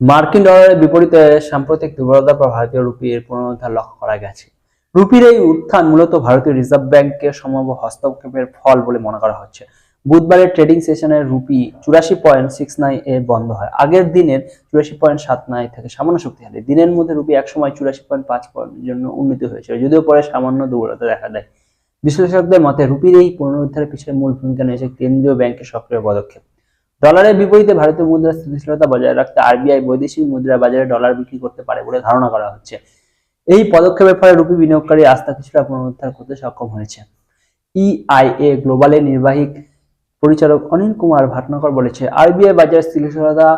মার্কিন ডলারের বিপরীতে সাম্প্রতিক দুর্বলতার পর ভারতীয় রুপির পুনরুদ্ধার লক্ষ্য করা গেছে। রুপির এই উত্থান মূলত ভারতীয় রিজার্ভ ব্যাংকের সম্ভাব্য হস্তক্ষেপের ফল বলে মনে করা হচ্ছে। বুধবারের ট্রেডিং সেশনে রুপি চুরাশি পয়েন্ট সিক্স নাইন এ বন্ধ হয়। আগের দিনের চুরাশি পয়েন্ট সাত নয় থেকে সামান্য শক্তিশালী। দিনের মধ্যে রুপি একসময় চুরাশি পয়েন্ট পাঁচ পয়েন্টের জন্য উন্নতি হয়েছিল, যদিও পরে সামান্য দুর্বলতা দেখা দেয়। বিশ্লেষকদের মতে, রুপির এই পুনরুদ্ধারের পিছনে মূল ভূমিকা নিয়েছে কেন্দ্রীয় ব্যাংকের সক্রিয় পদক্ষেপ। ডলারের বিপরীতে ভারতীয় মুদ্রার স্থিতিশীলতা বজায় রাখতে আরবিআই বৈদেশিক মুদ্রা বাজারে ডলার বিক্রি করতে পারে বলে ধারণা করা হচ্ছে। এই পদক্ষেপের ফলে রুপি বিনিয়োগকারী আস্থা কিছুটা পুনরুদ্ধার করতে সক্ষম হয়েছে। ইআইএ গ্লোবালের নির্বাহী পরিচালক অনিল কুমার ভাটনগর বলেছে, আরবিআই বাজারে স্থিতিশীলতা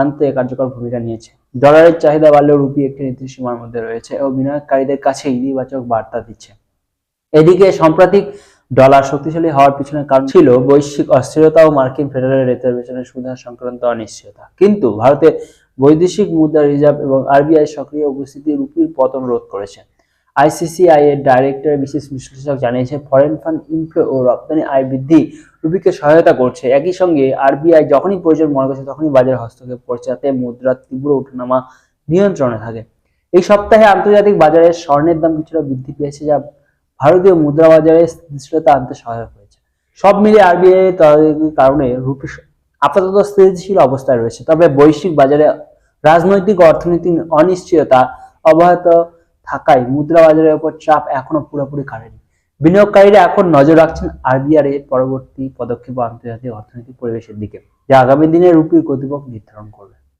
আনতে কার্যকর ভূমিকা নিয়েছে। ডলারের চাহিদা বাড়লেও রুপি একটি নির্দিষ্ট সীমার মধ্যে রয়েছে ও বিনিয়োগকারীদের কাছে ইতিবাচক বার্তা দিচ্ছে। এদিকে সাম্প্রতিক ডলার শক্তিশালী হওয়ার পিছনে কারণ ছিল বৈশ্বিক অস্থিরতা ও মার্কিন ফেডারেল পেছনে সুবিধা সংক্রান্ত অনিশ্চয়তা। কিন্তু ভারতে বৈদেশিক মুদ্রা রিজার্ভ এবং আরবিআই সক্রিয় উপস্থিতি রুপির পতন রোধ করেছে। আইসিসিআই এর ডাইরেক্টর, বিশেষ বিশ্লেষক জানিয়েছে ফরেন ফান্ড ইনফ্লো ও রপ্তানি আয় বৃদ্ধি রুপিকে সহায়তা করছে। একই সঙ্গে আরবিআই যখনই প্রয়োজন মনে করছে, তখনই বাজারে হস্তক্ষেপ করছে, যাতে মুদ্রার তীব্র ওঠানামা নিয়ন্ত্রণে থাকে। এই সপ্তাহে আন্তর্জাতিক বাজারে স্বর্ণের দাম কিছুটা বৃদ্ধি পেয়েছে, যা ভারতীয় মুদ্রা বাজারে স্থিতিশীলতা আনতে সহায়ক হয়েছে। সব মিলিয়ে আরবিআই তদারকির কারণে রুপি আপাতত স্থিতিশীল অবস্থায় রয়েছে। তবে বৈশ্বিক বাজারে রাজনৈতিক অর্থনৈতিক অনিশ্চয়তা অব্যাহত থাকায় মুদ্রা বাজারের উপর চাপ এখনও পুরোপুরি কাটেনি। বিনিয়োগকারীরা এখন নজর রাখছেন আরবিআর এর পরবর্তী পদক্ষেপ আন্তর্জাতিক অর্থনৈতিক পরিবেশের দিকে, যা আগামী দিনে রুপির গতিপথ নির্ধারণ করবে।